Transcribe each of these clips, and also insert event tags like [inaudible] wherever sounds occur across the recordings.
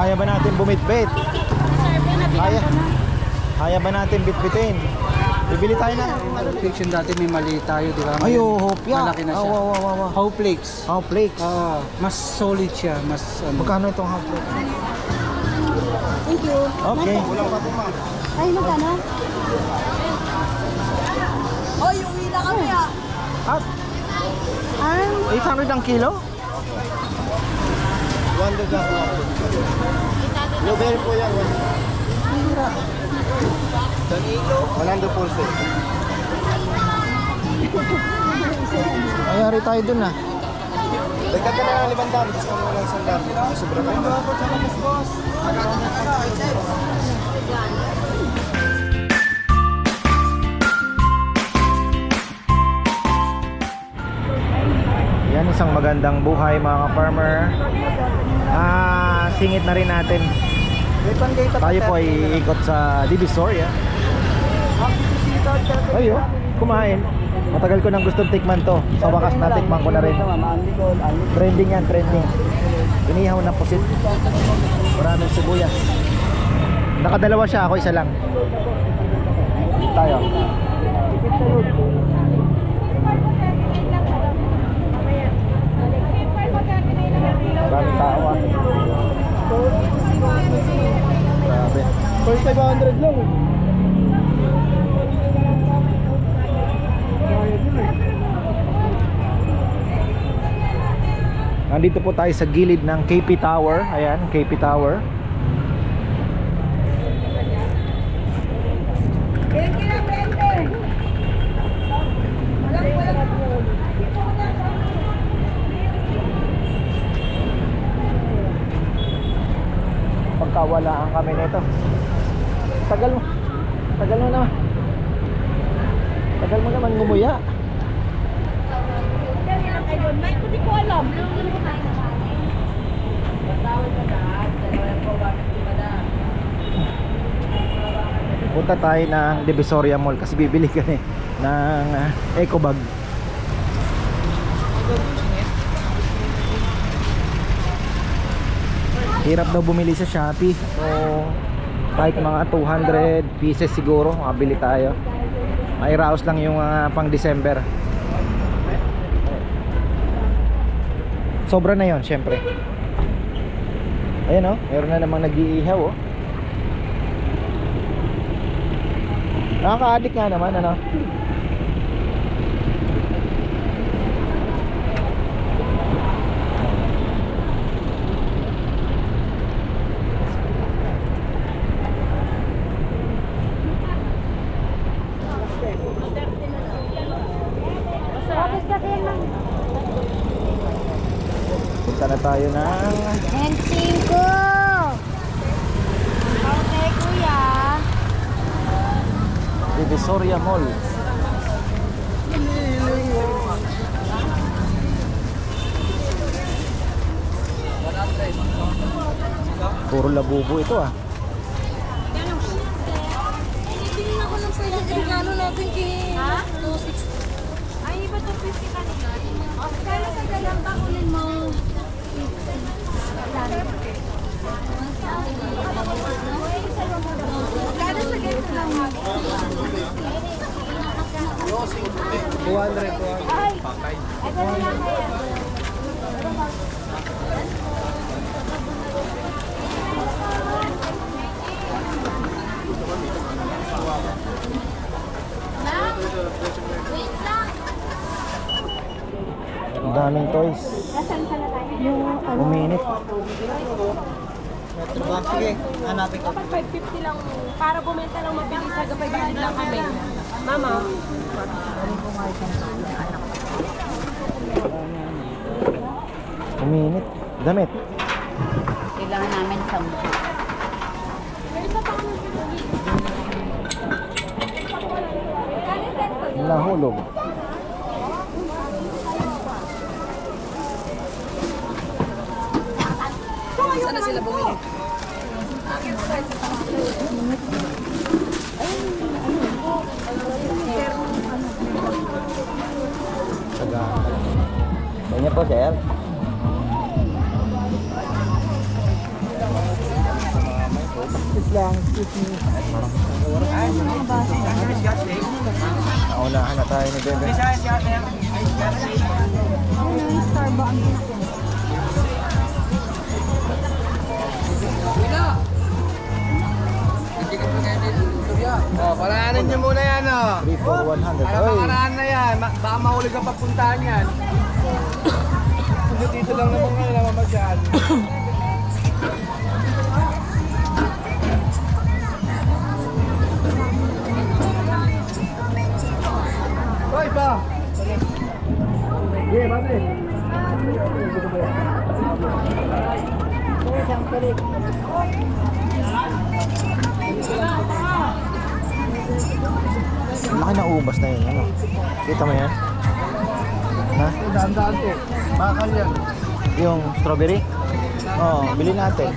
Kaya ba natin bumitbit? Kaya. Kaya ba natin bitbitin? Bibili tayo na. Yung dati may mali tayo, di ba? Ay, oh, hopya. Malaki na siya. Wow, wow, wow, wow. How Flakes. How flakes. Ah, mas solid siya, mas ano. Magkano itong how flakes? Thank you. Okay. Ay, magkano? Hoy, uwi na kami ah. Ah, Ah, 800 ang kilo? Wonder Gas Blueberry po yan. Danilo. 100 pulse. Ayari tayo dun ah. Dagdag ka na ng limandaan. Discount mo lang sandaan. Sobra ka. Yan isang magandang buhay mga farmer. Ah, singit na rin natin. Tayo po ay ikot sa Divisoria. Ayo, kumain. Matagal ko nang gustong tikman to. Sa wakas natikman ko na rin. Trending yan, trending. Inihaw na pusit. Maraming sibuyas. Nakadalawa siya, ako isa lang. Tayo. Maraming tao ah. Grabe. First 500 lang. Nandito po tayo sa gilid ng KP Tower. Ayan, KP Tower. Pagkawalaan kami nito. Tagal mo. Tagal mo naman. Tagal mo naman ngumuya. Hindi ko alam. Punta tayo ng Divisoria Mall kasi bibili kami ng uh, eco bag. Hirap daw bumili sa Shopee. So, kahit mga 200 pieces siguro, makabili tayo. May raos lang yung ah, pang December. Sobra na yon syempre. Ayan oh, meron na namang nag-iihaw oh. Nakaka-addict nga naman ano. Tapos kasi lang. Punta na tayo ng Hensing ko! Okay, kuya. Divisoria Mall. Puro labubo ito ah. Tingin ako ng pwede regalo natin kay... Ha? 260. Ay, iba 250 kanina. Kaya sa galang bakunin mo. Kaya sa ganito lang 200 po. Ay! Ito na lang! Ang daming toys. Asan Uminit. Trabaho. Sige, hanapin ko. Dapat 550 lang para bumenta lang mabilis sa 500 lang kami. Mama, Uminit. Damit. Kailangan namin sa Nahulog. sana sila bumili? Kanya po, sir. lang, excuse me. Naunahan na tayo ni Bebe. Oh, paraanin niyo muna yan, oh. 3 for 100. Para Oy, makaraan na yan. Ma- baka mahuli ka pagpuntahan yan. Hindi dito lang naman ngayon naman masyal. Hoy, pa! Yeah, bate. ang laki na ubas na yun. Ano? Kita mo yan? Ha? Daan-daan to. Bakal yan. Yung strawberry? Oo, bili natin.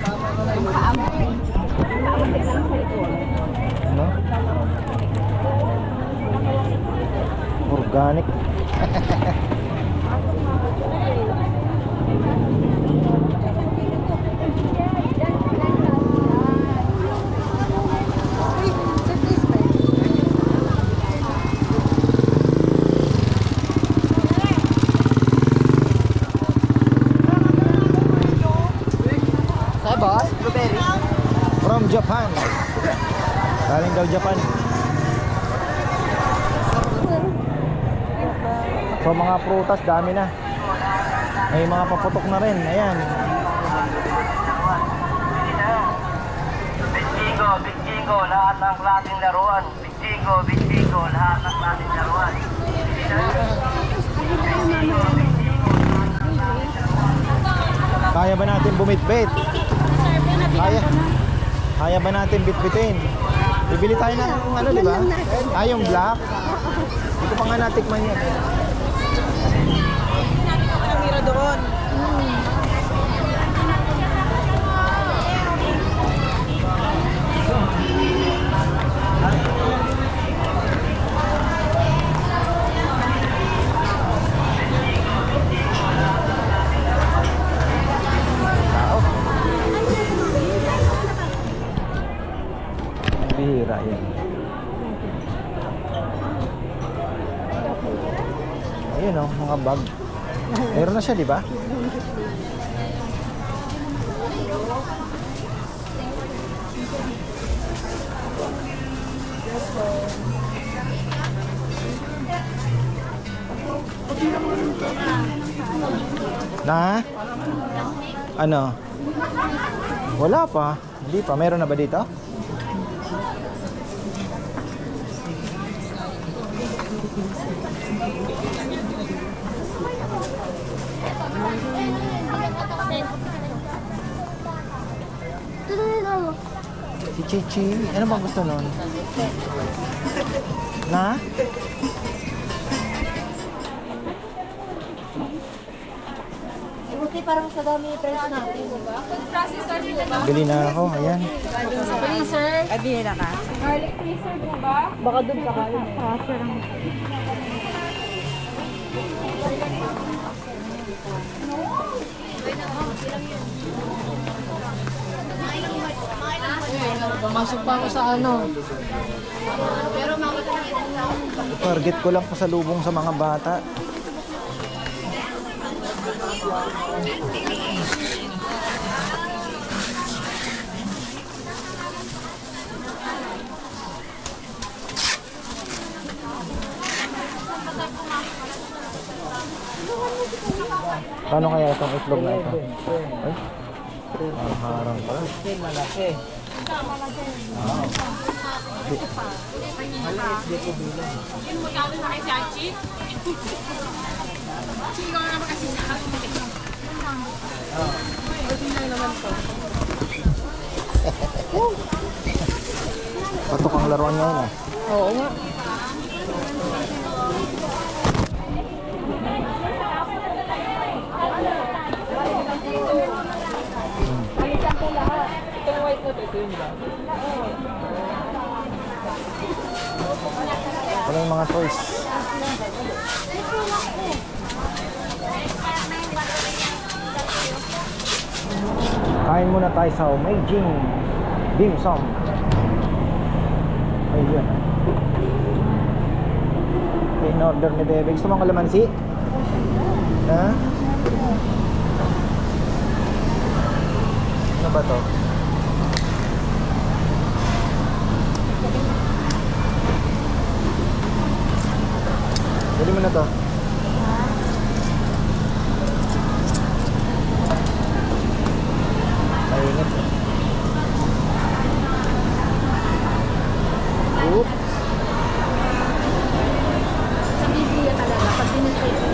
Ano? Organic. [laughs] Sa boss, blueberry. From Japan. Galing daw Japan. So mga prutas, dami na. May mga paputok na rin. Ayan. Big Chico, lahat ng klaseng laruan. Big Chico, lahat ng klaseng laruan. Kaya ba natin bumitbit? Kaya. Kaya ba natin bitbitin? Bibili tayo ng ano, di ba? Ah, yung black. Hindi ko pa nga natikman yan. Tao. Bihira yan. Ayun oh, mga bag. Meron na siya, di ba? Na? Ano? Wala pa. Hindi pa. Meron na ba dito? Si Chichi. Ano bang gusto nun? Na? Buti parang sa dami yung presyo natin, di ba? Bili na ako. Ayan. Freezer. Ay, binila ka. Garlic freezer po ba? Baka doon sa kain eh. Ah, Pumasok pa ako sa ano. Target ko lang pasalubong sa mga bata. Paano kaya itong itlog na ito? Ay, ang harang pala. Malaki. Patok ang laruan ngayon ah. Oo nga. Ano yung mga toys? Kain muna tayo sa Meijing. Dim sum. Ayun. In order ni Bebe. Gusto mong kalamansi? Ha? Ano ba to? Dali mo na to. Mainit. Oop. Sa Biblia talaga, pag dinitake.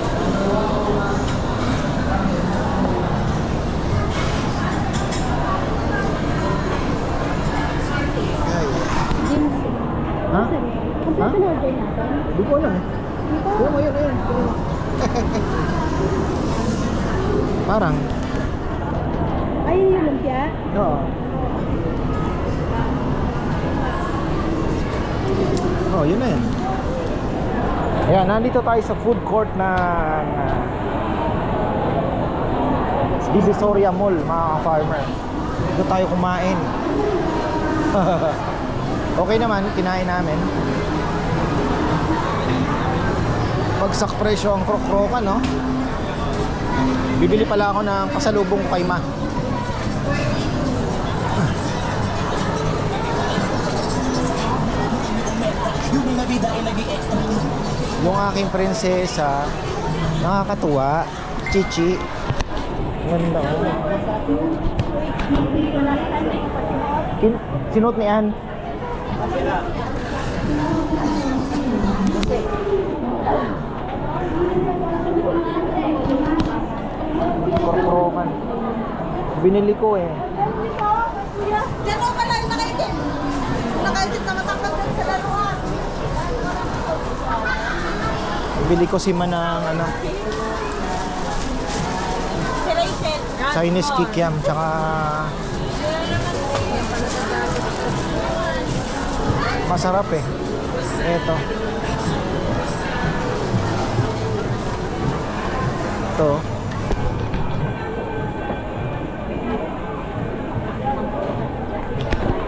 Ay. Ha? Ha? Hindi ko alam eh. Oo, ayun, ayun. Parang. Ay, yung lumpia? Oo. Oh, yun na yun. Ayan, nandito tayo sa food court ng uh, Divisoria Mall, mga farmer. Dito tayo kumain. [laughs] okay naman, kinain namin. Bagsak presyo ang krok-krokan, no? Bibili pala ako ng pasalubong kay Ma. Yung aking prinsesa, nakakatuwa, chichi. Ganda. Kin sinuot ni Ann. Korkorokan. Binili ko eh. Yan o pala yung nakaitip. Nakaitip na matangkad din sa laruan. Bibili ko si Manang ano. Chinese kikiam tsaka Masarap eh. Ito. Ito.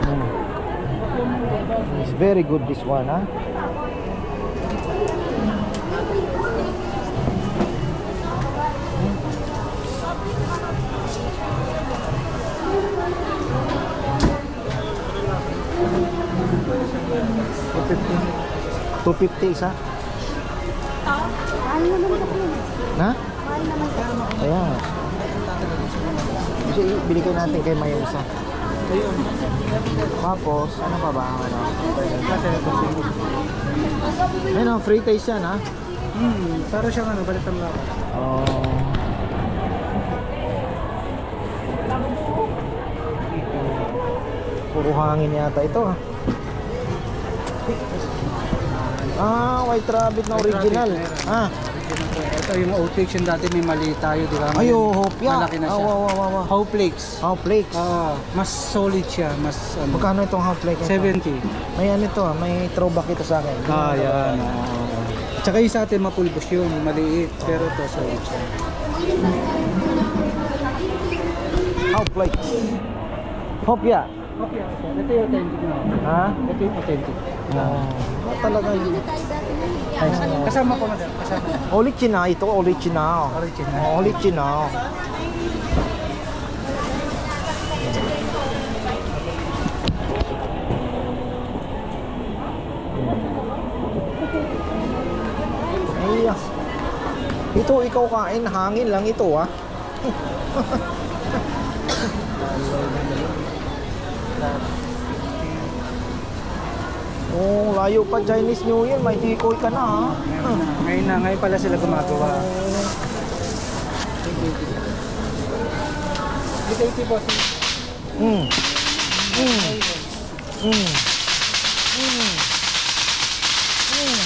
Mm. It's very good this one, ha? Huh? 250. 250 isa? Mahal naman ako. Na? Mahal naman ako. Ayan. Kasi binigay natin kay Maya isa. Ayun. Tapos, ano pa ba? Ano? Ayun o, free taste yan ha? Hmm, para siyang ano, balitan lang. Oo. Oh. Puro hangin yata ito ha. Ah, white rabbit na White original. rabbit, meron. Ah, Ito yung oat flakes yung dati may mali tayo, di ba? ayo, Ngayon, hopya. Malaki na Ah, siya. wow, wow, wow, wow. How flakes. How flakes. Ah, mas solid siya, mas ano, Magkano itong how flakes? 70. May ano ito ah, may throwback ito sa akin. Ah, yan. Tsaka yung sa atin mapulbos yun, maliit. Pero ito solid siya. How flakes. Hopya. Okay, ito yung authentic na. Ha? Ito yung authentic. Oh, talaga na. Kasama ko madam, kasama. Original ito, original. Original. Original. Ay. Ito ikaw kain, hangin lang ito ah. [laughs] Oh, layo pa Chinese New Year, may tikoy ka na ah. Ngayon na, ngayon na, ngayon pala sila gumagawa. Dito ito boss. Mm. Mm. Mm. Mm. Mm.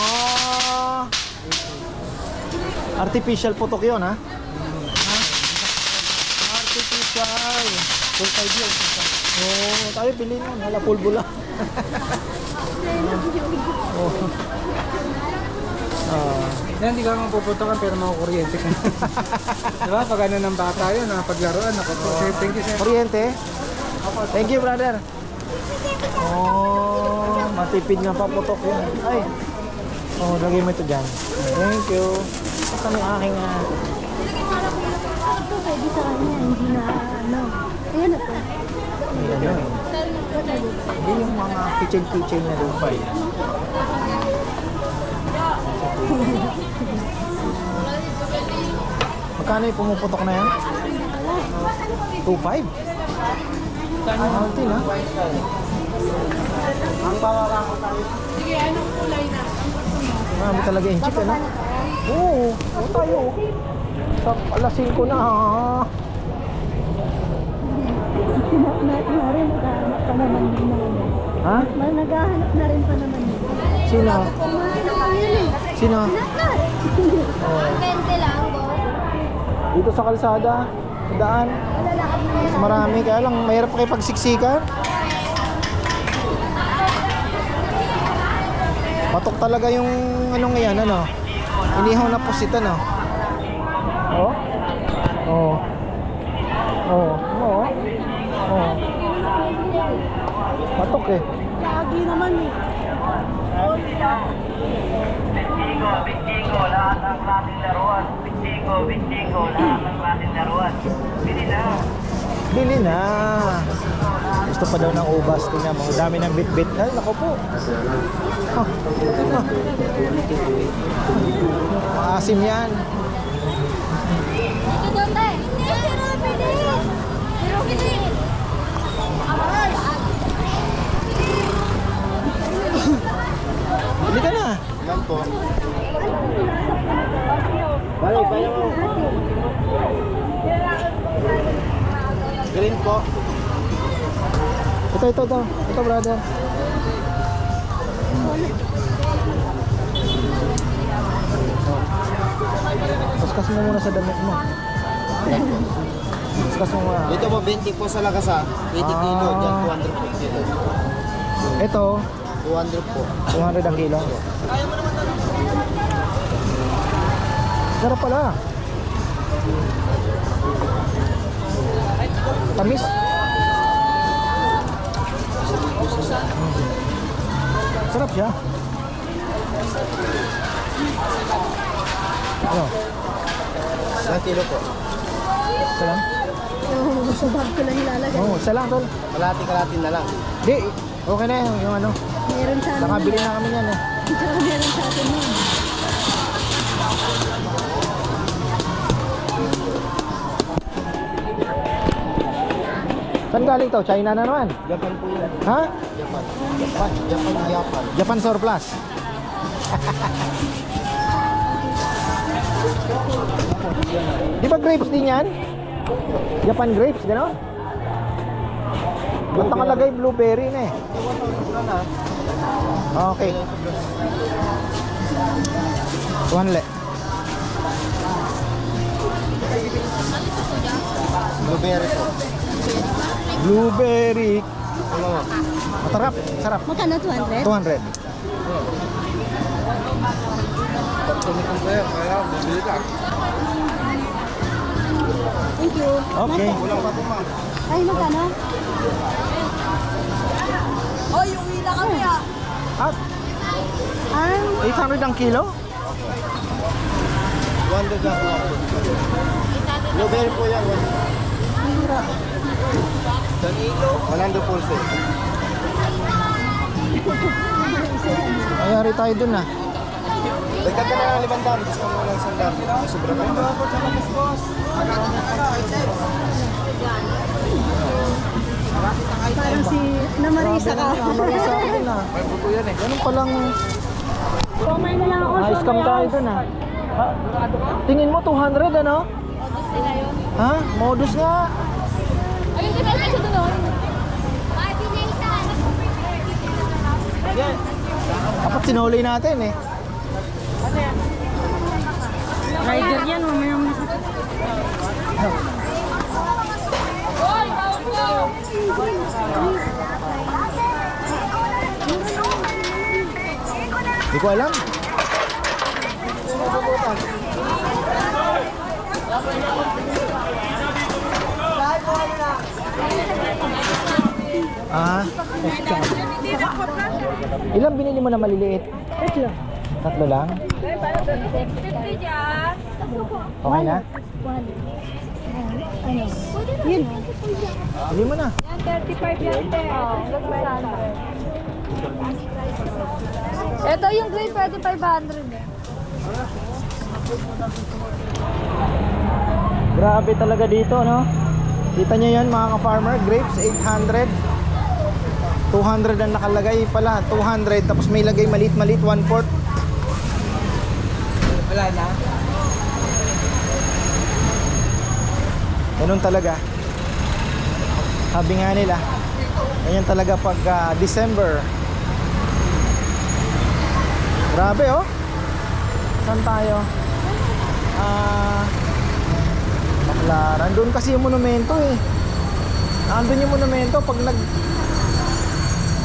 Ah. Artificial putok yun, ha? Ha? Artificial. Full five years. Oh, tayo bilhin nun. Wala pulbo lang. [laughs] oh. Ah. Yan, hindi ka mapupuntakan pero makukuryente ka. [laughs] diba? Pag ano ng bata yun, ha? paglaruan, ako po. Sir, thank you sir. Kuryente? Thank you, brother. Oh, matipid nga paputok yun. Ay. Oh, lagay mo ito dyan. Thank you. Saan yung aking ah? Ito pwede sa kanya, hindi na ano. Ayan na po. Ano. Hindi yung mga kitchen-kitchen na lupa eh. Magkano yung pumuputok na yan? 2.5? Healthy na. Marami talaga yung chicken, ha? Oo, oo tayo. Sa alas 5 na, ha? Naghahanap pa naman din ano. Ha? Naghahanap na rin pa naman din. Sino? Sino? Bente lang. Dito sa kalsada, sa daan. Marami, kaya lang mahirap kayo pagsiksikan. Patok talaga yung anong yan, ano? Inihaw na pusit, ano? Oh? Oo. Oo. Oo. Oo. Patok eh. Lagi naman eh. Bichigo, bichigo, lahat ng klaseng laruan. Bichigo, bichigo, lahat ng klaseng laruan. Bili na. Bili na. Gusto pa daw ng ubas. Tingnan mo, ang dami ng bit-bit. Ay, nako po. Ah, [laughs] ah. Maasim yan. Ito doon tayo. Hindi, si Robin eh. Si Bili ka na. Balik, balik mo. Green po. Ito, ito, ito. Ito, brother. Kaskas mo muna sa damit mo. Kaskas mo muna. Ito po, 20 po sa lakasa. 80 kilo, Ah. dyan 200 po kilo. Ito, 200 po. 200 ang kilo. Sarap pala. Tamis. Sarap siya. Ano? Ilang kilo po? Isa lang? Oo, sa bag ko lang ilalagay. Oo, isa lang tol. Kalati-kalati na lang. Di, okay na yun, yung ano. Meron sa amin. Nakabili na kami yan eh. Tsaka meron sa atin yun. Saan galing to? China na naman. Japan po yan. Ha? Japan. Japan, Japan, Japan. Japan surplus. [laughs] Di ba grapes din yan? Japan grapes, gano'n? Ba't nakalagay blueberry na eh? Okay. Tuhanle. Blueberry po. Blueberry. Ano mo? Masarap. Sarap. Magkano 200? 200. Pag tumitong kayo, kaya bibili ka. Thank you. Okay. Kulang pa po ma'am. Ay, magkano? At Ah, 800 ang kilo? 200 lang po. Blueberry po yan. mura. 100 pulse. Ayari tayo dun ah. Dagdag ka na ng limandaan. Gusto mo ng sandal. May sobra ka na. Parang si Namarisa ka. Marisa ako dun ah. May buto yan eh. Ganun palang Kumay na lang ako. high scam tayo dun ah. Ha? Tingin mo 200 ano? Ha? Modus nga. Ayun, di ba kasi doon? Dapat sinuli natin eh. Rider yan, mamaya mo. Hindi ko alam. Ah? Ilang binili mo na maliliit? Tatlo. Tatlo lang? Okay na? Yun. Bili mo na. Yan, 35 yan, te. Ito yung grade, pwede 500 eh. Grabe talaga dito, no? Kita nyo yan mga ka-farmer, grapes 800 200 ang nakalagay pala 200 tapos may lagay malit-malit 1 fourth Wala na. Ganun talaga. Sabi nga nila Ganyan talaga pag ah, December. Grabe oh. Saan tayo? Ah Baklaran Doon kasi yung monumento eh. Andun yung monumento pag nag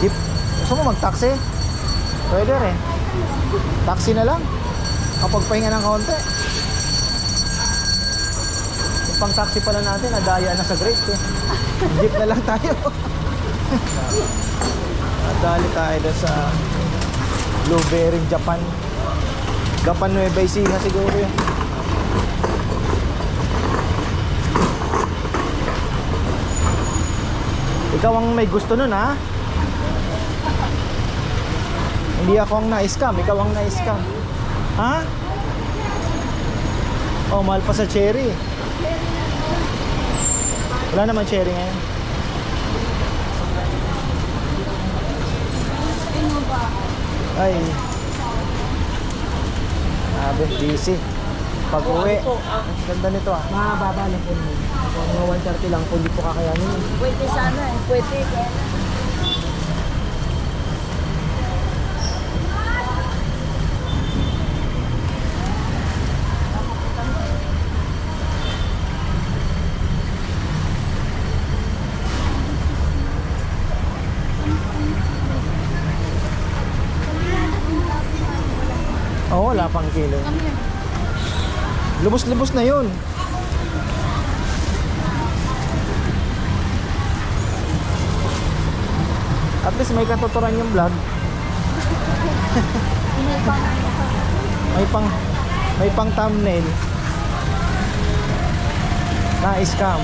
Jeep Gusto mo mag-taxi? Pwede rin. Taxi na lang Kapag pahinga ng kaunti Yung pang taxi pala natin Nadaya na sa grapes eh. [laughs] Jeep na lang tayo. Nadali tayo doon sa Blueberry Japan. Japan Nueva Ecija siguro yun. Ikaw ang may gusto nun ha? Hindi ako ang na-scam Ikaw ang na-scam Ha? Oh, mahal pa sa cherry Wala naman cherry ngayon Ay Sabi, busy Pag uwi Ang ganda nito ah Mababa lang po naman. Mga 130 lang po, hindi po kakayanin. Pwede sana eh. Pwede. Oo, pang kilo. Lubos-lubos na yun. At least may katuturan yung vlog. [laughs] may pang may pang thumbnail. Na scam.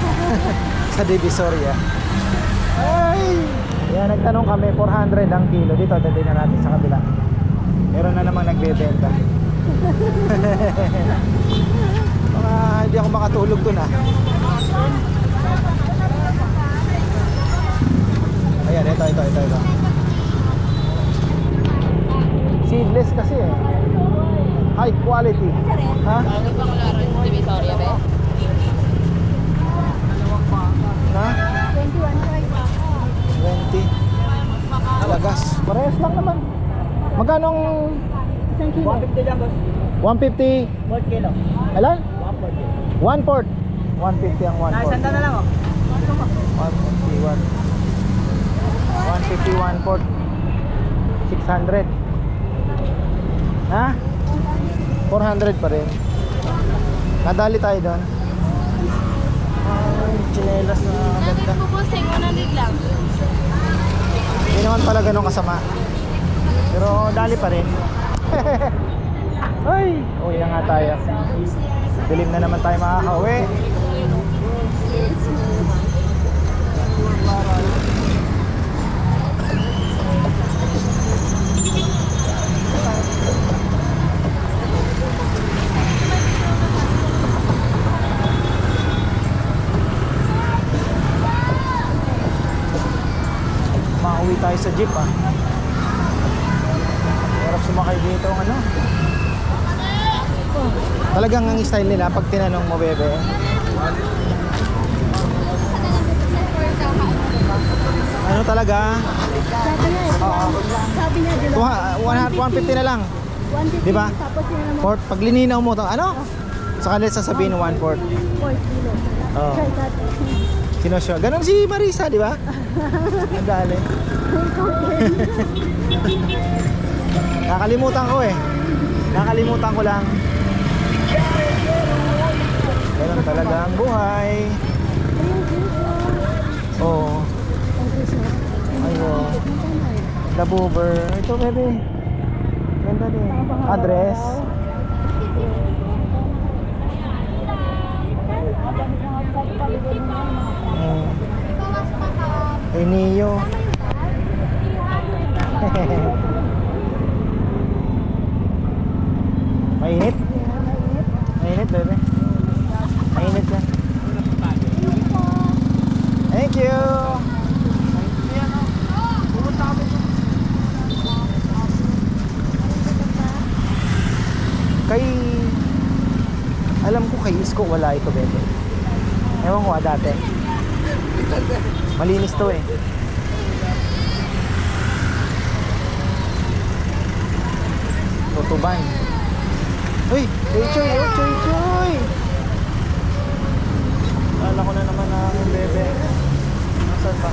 [laughs] sa Divisoria. Ay! Yan, nagtanong kami, 400 ang kilo. Dito, dadalhin na natin sa kabila. Meron na namang nagbebenta. [laughs] Baka hindi ako makatulog dun ah. Ayan, ito, ito, ito, ito. Seedless kasi eh. High quality. Ha? Ano bang laro yung Divisoria, be? Na? 20. Alagas. Parehas lang naman. Magkano ang... Isang kilo. 150 lang, boss. 150? 1 kilo. Ilan? 140. 1 port. 150 ang 1 port. na lang, oh. 151 151 port 600 ha? 400 pa rin nadali tayo doon ay chinelas na ganda po po, 100 lang. hindi naman pala ganun kasama pero dali pa rin. [laughs] Ay! Uwi na nga tayo. Dilim na naman tayo makakauwi makauwi tayo sa jeep ah dito ang ano. Talagang ang style nila pag tinanong mo bebe. Ano talaga? Sabi niya, Oo. sabi niya, di Tuha- 100 150 na lang. 150, Di ba? Naman, port pag lininaw mo to ano? Sa kanila sasabihin 1 port 4 kilo. Oo. That. sinosyo ganun si Marisa di ba? [laughs] Ang dali [laughs] nakalimutan ko eh nakalimutan ko lang ganun talaga ang buhay oo Dabuber. Ito, bebe. Ganda din. Address. Hmm. Kay Neo. [laughs] Mainit? Mainit, bebe. Mainit yan. Thank you. Kay alam ko kay Isko wala ito bebe. Ewan ko ah, dati. Malinis to eh. Tutuban. Uy, Choy Choy, oh Choy Choy. Kala ko na naman na ang bebe. Nasaan ba?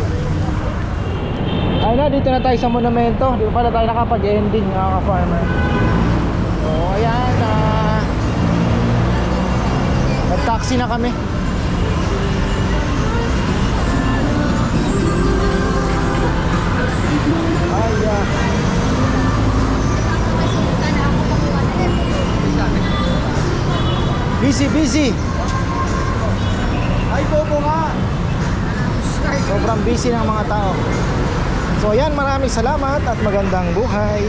Ay na, dito na tayo sa monumento. Dito pala tayo nakapag-ending mga ka-farmer. So, ayan. ah Nag-taxi na kami. Busy, busy. Ay, bobo nga. Sobrang busy ng mga tao. So ayan, maraming salamat at magandang buhay.